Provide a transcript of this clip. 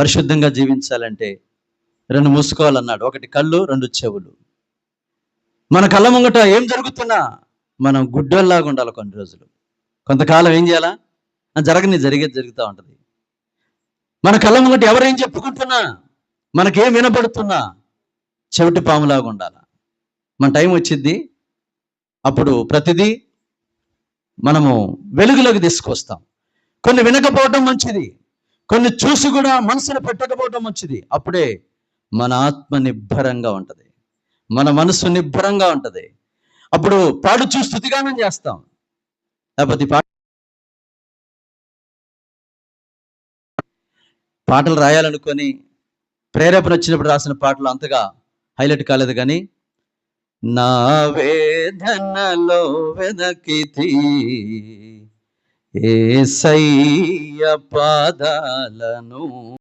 పరిశుద్ధంగా జీవించాలంటే రెండు మూసుకోవాలన్నాడు. ఒకటి కళ్ళు రెండు చెవులు. మన కళ్ళ ముంగట ఏం జరుగుతున్నా మనం గుడ్డోల్లాగా ఉండాలి కొన్ని రోజులు. కొంతకాలం ఏం చేయాలా? జరగని జరిగేది జరుగుతూ ఉంటుంది. మన కళ్ళ ముంగట ఎవరేం చెప్పుకుంటున్నా? మనకేం వినపడుతున్నా చెవిటి పాములాగా ఉండాల? మన టైం వచ్చింది. అప్పుడు ప్రతిదీ మనము వెలుగులోకి తీసుకొస్తాం. కొన్ని వినకపోవటం మంచిది. కొన్ని చూసి కూడా మనసును పెట్టకపోవటం మంచిది అప్పుడే మన ఆత్మ నిబ్బరంగా ఉంటది. మన మనసు నిబ్బరంగా ఉంటది. అప్పుడు పాడుచూ స్థుతిగానం చేస్తాం. లేకపోతే పాట పాటలు రాయాలనుకొని ప్రేరేపణ వచ్చినప్పుడు రాసిన పాటలు అంతగా హైలైట్ కాలేదు కానీ నా వేదనలో వెదకితి ఏ పాదాలను